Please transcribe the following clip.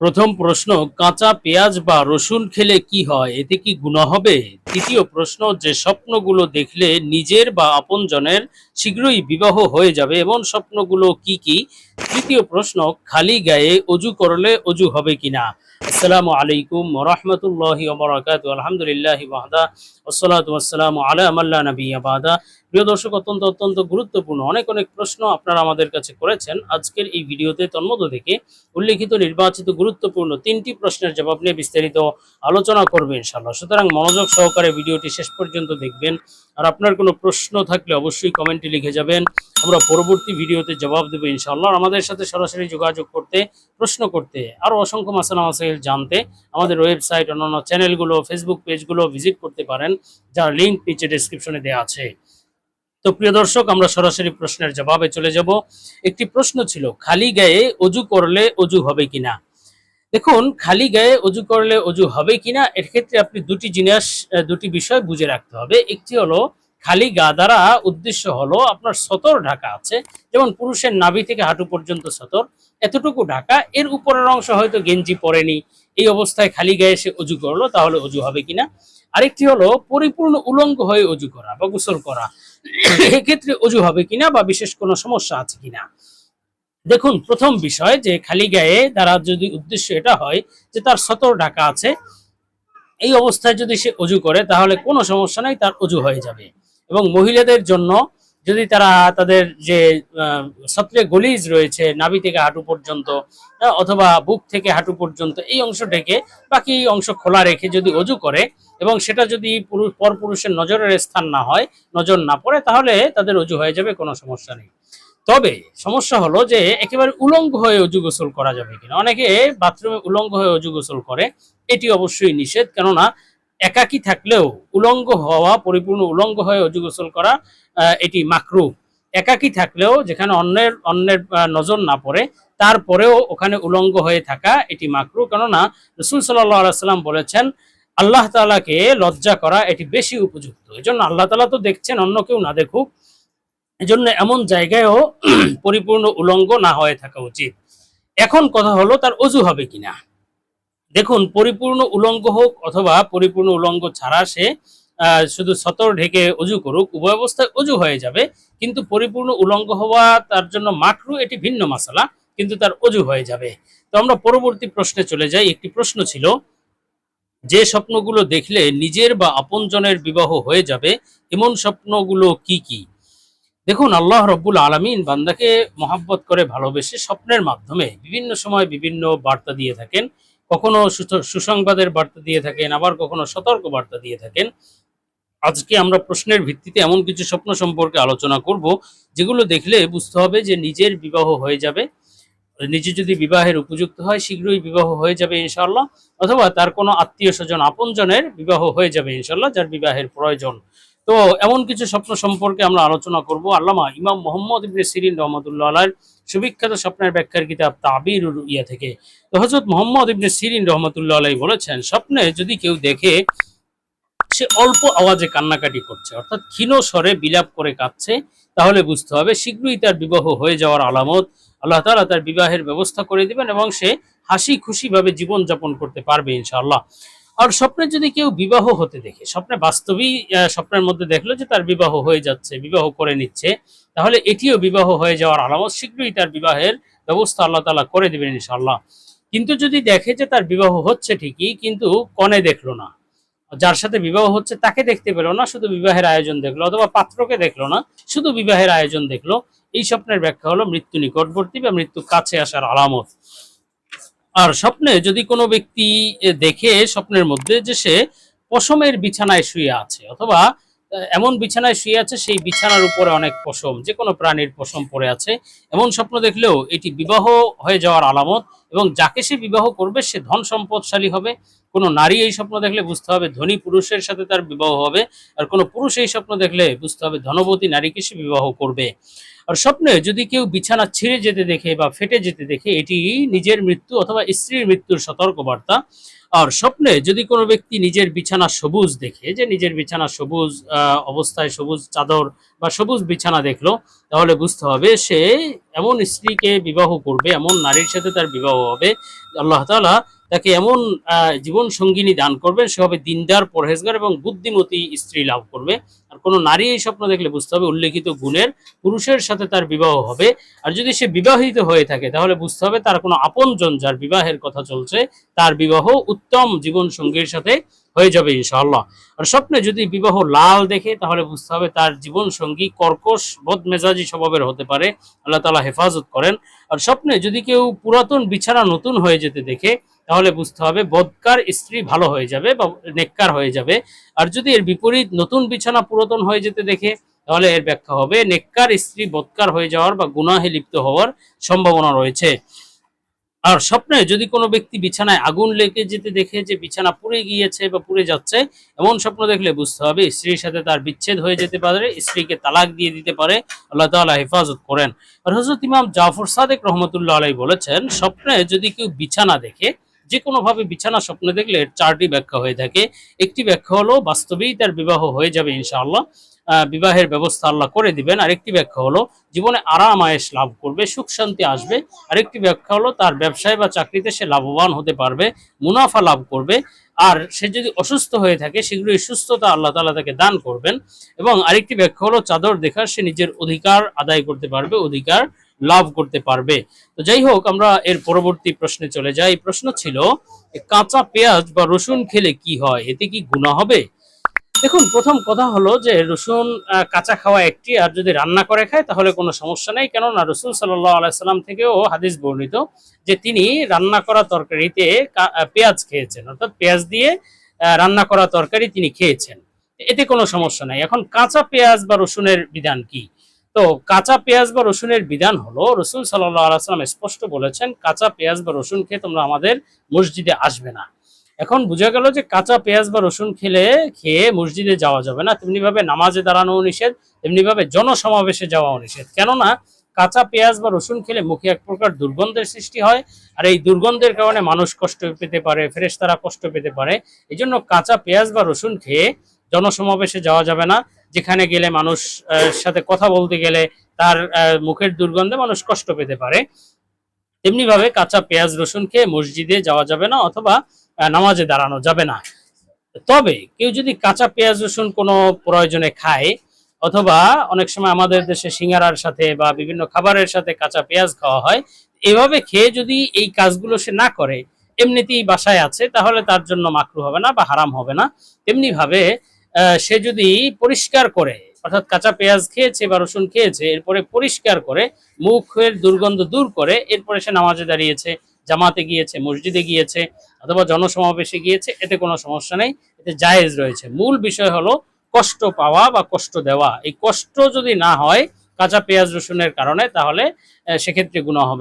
প্রথম প্রশ্ন কাঁচা পেঁয়াজ বা রসুন খেলে কি হয়? এতে কি গুণা হবে? তৃতীয় প্রশ্ন, যে স্বপ্নগুলো দেখলে নিজের বা আপনজনের শীঘ্রই বিবাহ হয়ে যাবে এমন স্বপ্নগুলো কি কি? তৃতীয় প্রশ্ন, খালি গায়ে অজু করলে অজু হবে কিনা? আসসালামু আলাইকুম রহমতুল্লাহি ওবরাকাত আলহামদুলিল্লাহ ওয়াহদা ওসলাত ওয়াসসালামু আলা আমাল্লা নবী আবাদা প্রিয় দর্শক, অত্যন্ত অত্যন্ত গুরুত্বপূর্ণ অনেক অনেক প্রশ্ন আপনারা আমাদের কাছে করেছেন। আজকের এই ভিডিওতে তন্মধ্য থেকে উল্লেখিত নির্বাচিত গুরুত্বপূর্ণ তিনটি প্রশ্নের জবাব নিয়ে বিস্তারিত আলোচনা করবে ইনশাল্লাহ সুতরাং মনোযোগ সহকারে ভিডিওটি শেষ পর্যন্ত দেখবেন। আর আপনার কোনো প্রশ্ন থাকলে অবশ্যই কমেন্টে লিখে যাবেন। আমরা পরবর্তী ভিডিওতে জবাব দেবো ইনশাল্লাহ আমাদের সাথে সরাসরি যোগাযোগ করতে, প্রশ্ন করতে আরও অসংখ্য মাসালা মাসাইল জানতে আমাদের ওয়েবসাইট অন্যান্য চ্যানেলগুলো ফেসবুক পেজগুলো ভিজিট করতে পারেন, যার লিঙ্ক নিচে ডেসক্রিপশনে দেওয়া আছে। তো প্রিয় দর্শক, আমরা সরাসরি প্রশ্নের জবাবে চলে যাব। একটি প্রশ্ন ছিল, খালি গায়ে অজু করলে অজু হবে কিনা? দেখুন, খালি গায়ে অজু করলে অজু হবে কিনা, এর ক্ষেত্রে আপনি দুটি জিনিস দুটি বিষয় বুঝে রাখতে হবে। একটি হলো, খালি গা দ্বারা উদ্দেশ্য হলো আপনার সতর ঢাকা আছে, যেমন পুরুষের নাভি থেকে হাঁটু পর্যন্ত সতর, এতটুকু ঢাকা, এর উপরের অংশ হয়তো গেঞ্জি পরেনি, এই অবস্থায় খালি গায়ে সে অজু করল, তাহলে অজু হবে কিনা? আরেকটি হলো, পরিপূর্ণ উলঙ্গ হয়ে অজু করা বা গোসল করা, এক্ষেত্রে অজু হবে কিনা বা বিশেষ কোনো সমস্যা আছে কিনা? দেখুন, প্রথম বিষয় যে খালি গায়ে দ্বারা যদি উদ্দেশ্য এটা হয় যে তার সতর ঢাকা আছে, এই অবস্থায় যদি সে অজু করে, তাহলে কোনো সমস্যা নাই, তার অজু হয়ে যাবে। এবং মহিলাদের জন্য যদি তারা তাদের যে সত্রে গলিজ রয়েছে, নাভি থেকে হাঁটু পর্যন্ত অথবা বুক থেকে হাঁটু পর্যন্ত, এই অংশটাকে বাকি অংশ খোলা রেখে যদি অজু করে এবং সেটা যদি পুরুষ, পরপুরুষের নজরের স্থান না হয়, নজর না পড়ে, তাহলে তাদের অজু হয়ে যাবে, কোনো সমস্যা নেই। তবে সমস্যা হলো যে একেবারে উলঙ্গ হয়ে অজু গোসল করা যাবে কিনা। অনেকে বাথরুমে উলঙ্গ হয়ে অজু গোসল করে, এটি অবশ্যই নিষেধ। কেননা একাকী থাকলেও উলঙ্গ হওয়া, পরিপূর্ণ উলঙ্গ হয়ে অজু গোসল করা এটি মাকরু একাকী থাকলেও যেখানে অন্যের অন্যের নজর না পড়ে, তারপরেও ওখানে উলঙ্গ হয়ে থাকা এটি মাকরু কেননা রসুল সাল্লাহ আলাইসাল্লাম বলেছেন, আল্লাহ তালাকে লজ্জা করা এটি বেশি উপযুক্ত। এই জন্য আল্লাহ তালা তো দেখছেন, অন্য কেউ না দেখুক। এজন্য এমন জায়গায়ও পরিপূর্ণ উলঙ্গ না হয়ে থাকা উচিত। এখন কথা হলো তার অজু হবে কিনা। দেখুন, পরিপূর্ণ উলঙ্গ হোক অথবা পরিপূর্ণ উলঙ্গ ছাড়া সে শুধু সতর ঢেকে অজু করুক, উভয় অবস্থায় অজু হয়ে যাবে। কিন্তু পরিপূর্ণ উলঙ্গ হওয়া তার জন্য মাকরু এটি ভিন্ন মশলা, কিন্তু তার অজু হয়ে যাবে। তো আমরা পরবর্তী প্রশ্নে চলে যাই। একটি প্রশ্ন ছিল, যে স্বপ্নগুলো দেখলে নিজের বা আপনজনের বিবাহ হয়ে যাবে, এমন স্বপ্নগুলো কি কি? দেখুন, আল্লাহ রব্বুল আলমিন বান্দাকে মহাব্বত করে ভালোবেসে স্বপ্নের মাধ্যমে বিভিন্ন সময় বিভিন্ন বার্তা দিয়ে থাকেন। কখনো সুসংবাদের বার্তা দিয়ে থাকেন, আবার কখনো সতর্ক বার্তা দিয়ে থাকেন। আজকে আমরা প্রশ্নের ভিত্তিতে এমন কিছু স্বপ্ন সম্পর্কে আলোচনা করব, যেগুলো দেখলে বুঝতে হবে যে নিজের বিবাহ হয়ে যাবে। নিজে যদি বিবাহের উপযুক্ত হয়, শীঘ্রই বিবাহ হয়ে যাবে ইনশাল্লাহ অথবা তার কোনো আত্মীয় স্বজন আপনজনের বিবাহ হয়ে যাবে ইনশাল্লাহ যার বিবাহের প্রয়োজন তো এমন কিছু স্বপ্ন সম্পর্কে আমরা আলোচনা করব। আল্লামা ইমাম মোহাম্মদ ইবনে সিরিন রহমতুল্লাহ আলার সুবিখ্যাত স্বপ্নের ব্যাখ্যার কিতাব তাবির ইয়া থেকে। তো হজরত মোহাম্মদ ইবনে সিরিন রহমতুল্লাহ আলাই বলেছেন, স্বপ্নে যদি কেউ দেখে সে অল্প আওয়াজে কান্নাকাটি করছে, অর্থাৎ ক্ষীণ স্বরে বিলাপ করে কাঁদছে, তাহলে বুঝতে হবে শীঘ্রই তার বিবাহ হয়ে যাওয়ার আলামত। আল্লাহ তাআলা তার বিবাহের ব্যবস্থা করে দিবেন এবং সে হাসি খুশি ভাবে জীবন যাপন করতে পারবে ইনশাআল্লাহ। আর স্বপ্নে যদি কেউ বিবাহ হতে দেখে, স্বপ্নে বাস্তবেই স্বপ্নের মধ্যে দেখল যে তার বিবাহ হয়ে যাচ্ছে, বিবাহ করে নিচ্ছে, তাহলে এটিও বিবাহ হয়ে যাওয়ার আলামত, শীঘ্রই তার বিবাহের ব্যবস্থা আল্লাহ তাআলা করে দিবেন ইনশাআল্লাহ। কিন্তু যদি দেখে যে তার বিবাহ হচ্ছে ঠিকই, কিন্তু কনে দেখল না, যার সাথে বিবাহ হচ্ছে তাকে দেখতে পেল না, শুধু বিবাহের আয়োজন দেখল, অথবা পাত্রকে দেখল না, শুধু বিবাহের আয়োজন দেখল, এই স্বপ্নের ব্যাখ্যা হলো মৃত্যু নিকটবর্তী বা মৃত্যু কাছে আসার আলামত। আর স্বপ্নে যদি কোনো ব্যক্তি দেখে স্বপ্নের মধ্যে যে সে পশমের বিছানায় শুয়ে আছে অথবা এমন বিছানায় শুয়ে আছে সেই বিছানার উপরে অনেক পশম যে কোনো প্রাণীর পশম পড়ে আছে, এমন স্বপ্ন দেখলেও এটি বিবাহ হয়ে যাওয়ার আলামত এবং যাকে সে বিবাহ করবে সে ধন সম্পদশালী হবে। কোনো নারী এই স্বপ্ন দেখলে বুঝতে হবে ধনী পুরুষের সাথে তার বিবাহ হবে, আর কোনো পুরুষ এই স্বপ্ন দেখলে বুঝতে হবে ধনবতী নারীকে সে বিবাহ করবে। আর স্বপ্নে যদি কেউ বিছানা ছিঁড়ে যেতে দেখে বা ফেটে যেতে দেখে, এটি নিজের মৃত্যু অথবা স্ত্রীর মৃত্যুর সতর্কবার্তা। আর স্বপ্নে যদি কোনো ব্যক্তি নিজের বিছানা সবুজ দেখে, যে নিজের বিছানা সবুজ অবস্থায় সবুজ চাদর বা সবুজ বিছানা দেখল, তাহলে বুঝতে হবে সে এমন স্ত্রীকে বিবাহ করবে, এমন নারীর সাথে তার বিবাহ হবে। আল্লাহ তাআলা তাকে এমন জীবন সঙ্গিনী দান করবেন, সে হবে দিনদার, পরহেজগার এবং বুদ্ধিমতী স্ত্রী লাভ করবে। আর কোনো নারী এই স্বপ্ন দেখলে বুঝতে হবে উল্লেখিত গুণের পুরুষের সাথে তার বিবাহ হবে। আর যদি সে বিবাহিত হয়ে থাকে, তাহলে বুঝতে হবে তার কোনো আপনজন যার বিবাহের কথা চলছে, তার বিবাহ উত্তম জীবন সঙ্গীর সাথে হয়ে যাবে ইনশাআল্লাহ। আর স্বপ্নে যদি বিবাহ লাল দেখে, তাহলে বুঝতে হবে তার জীবন সঙ্গী কর্কশ, বদমেজাজি স্বভাবের হতে পারে। আল্লাহ তালা হেফাজত করেন। আর স্বপ্নে যদি কেউ পুরাতন বিছানা নতুন হয়ে যেতে দেখে তাহলে বুঝতে হবে বদকার স্ত্রী ভালো হয়ে যাবে বা নেককার হয়ে যাবে। আর যদি এর বিপরীত নতুন বিছানা পুরাতন হয়ে যেতে দেখে, তাহলে এর ব্যাখ্যা হবে নেককার স্ত্রী বদকার হয়ে যাওয়ার বা গুনাহে লিপ্ত হওয়ার সম্ভাবনা রয়েছে। আর স্বপ্নে যদি কোনো ব্যক্তি বিছানায় আগুন লেগে যেতে দেখে যে বিছানা পুড়ে গিয়েছে বা পুড়ে যাচ্ছে, এমন স্বপ্ন দেখলে বুঝতে হবে স্ত্রীর সাথে তার বিচ্ছেদ হয়ে যেতে পারে, স্ত্রীকে তালাক দিয়ে দিতে পারে, আল্লাহ তাআলা হেফাজত করেন। আর হজরত ইমাম জাফর সাদেক রহমতুল্লাহ আলাই বলেছেন, স্বপ্নে যদি কেউ বিছানা দেখে যে কোনোভাবে বিছানা স্বপ্নে দেখলে চারটি ব্যাখ্যা হয়ে থাকে। একটি ব্যাখ্যা হলো, বাস্তবেই তার বিবাহ হয়ে যাবে ইনশাআল্লাহ। বিবাহের ব্যবস্থা আল্লাহ করে দিবেন। আরেকটি ব্যাখ্যা হলো, জীবনে আরাম আয়েশ লাভ করবে, সুখ শান্তি আসবে। আরেকটি ব্যাখ্যা হলো, তার ব্যবসায় বা চাকরিতে সে লাভবান হতে পারবে, মুনাফা লাভ করবে। আর সে যদি অসুস্থ হয়ে থাকে, সেগুলোই সুস্থতা আল্লাহ তাআলা তাকে দান করবেন। এবং আরেকটি ব্যাখ্যা হলো, চাদর দেখার সে নিজের অধিকার আদায় করতে পারবে, অধিকার লাভ করতে পারবে। তো যাই হোক, আমরা এর পরবর্তী প্রশ্নে চলে যাই। প্রশ্ন ছিল কাঁচা পেঁয়াজ বা রসুন খেলে কি হয়? এতে কি গুনাহ হবে? দেখুন, প্রথম কথা হলো যে রসুন কাঁচা খাওয়া একটি, আর যদি রান্না করে খায়, তাহলে কোনো সমস্যা নেই। কেননা রসুল সাল্লাহ আলাইসাল্লাম থেকেও হাদিস বর্ণিত যে তিনি রান্না করা তরকারিতে পেঁয়াজ খেয়েছেন। অর্থাৎ পেঁয়াজ দিয়ে রান্না করা তরকারি তিনি খেয়েছেন। এতে কোনো সমস্যা নাই। এখন কাঁচা পেঁয়াজ বা রসুনের বিধান কি? তো কাঁচা পেঁয়াজ বা রসুনের বিধান হলো, রসুল সাল্লাহ আলাইসাল্লাম স্পষ্ট বলেছেন, কাঁচা পেঁয়াজ বা রসুন খেয়ে তোমরা আমাদের মসজিদে আসবে না। এখন বোঝা গেল যে কাঁচা পেঁয়াজ বা রসুন খেলে, খেয়ে মসজিদে যাওয়া যাবে না। তেমনি ভাবে নামাজে দাঁড়ানো নিষেধ তেমনি ভাবে জনসমাবেশে যাওয়াও নিষেধ। কেননা কাঁচা পেঁয়াজ বা রসুন খেলে মুখে এক প্রকার দুর্গন্ধের সৃষ্টি হয়, আর এই দুর্গন্ধের কারণে মানুষ কষ্ট পেতে পারে, ফেরেশতারা কষ্ট পেতে পারে। এই জন্য কাঁচা পেঁয়াজ বা রসুন খেয়ে জনসমাবেশে যাওয়া যাবে না। যেখানে গেলে মানুষ সাথে কথা বলতে গেলে তার মুখের দুর্গন্ধে মানুষ কষ্ট পেতে পারে। তেমনি ভাবে কাঁচা পেঁয়াজ রসুন খেয়ে মসজিদে যাওয়া যাবে না অথবা নামাজে দাঁড়ানো যাবে না। তবে কেউ যদি কাঁচা পেঁয়াজ রসুন কোনো প্রয়োজনে খায় অথবা অনেক সময় আমাদের দেশে সিঙ্গারার সাথে বা বিভিন্ন খাবারের সাথে কাঁচা পেঁয়াজ খাওয়া হয় এভাবে খেয়ে যদি এই কাজগুলো সে না করে এমনিতেই বাসায় আছে তাহলে তার জন্য মাকরু হবে না বা হারাম হবে না। তেমনি ভাবে আহ, সে যদি পরিষ্কার করে, অর্থাৎ কাঁচা পেঁয়াজ খেয়েছে বা রসুন খেয়েছে, এরপরে পরিষ্কার করে মুখের দুর্গন্ধ দূর করে, এরপরে সে নামাজে দাঁড়িয়েছে, জামাতে গিয়েছে, মসজিদে গিয়েছে, অথবা জনসমাবেশে গিয়েছে, এতে কোনো সমস্যা নেই, এতে জায়েজ রয়েছে মূল বিষয় হলো কষ্ট পাওয়া বা কষ্ট দেওয়া এই কষ্ট যদি না হয়, কাঁচা পেঁয়াজ রসুনের কারণে, তাহলে সেক্ষেত্রে গুণা হবে।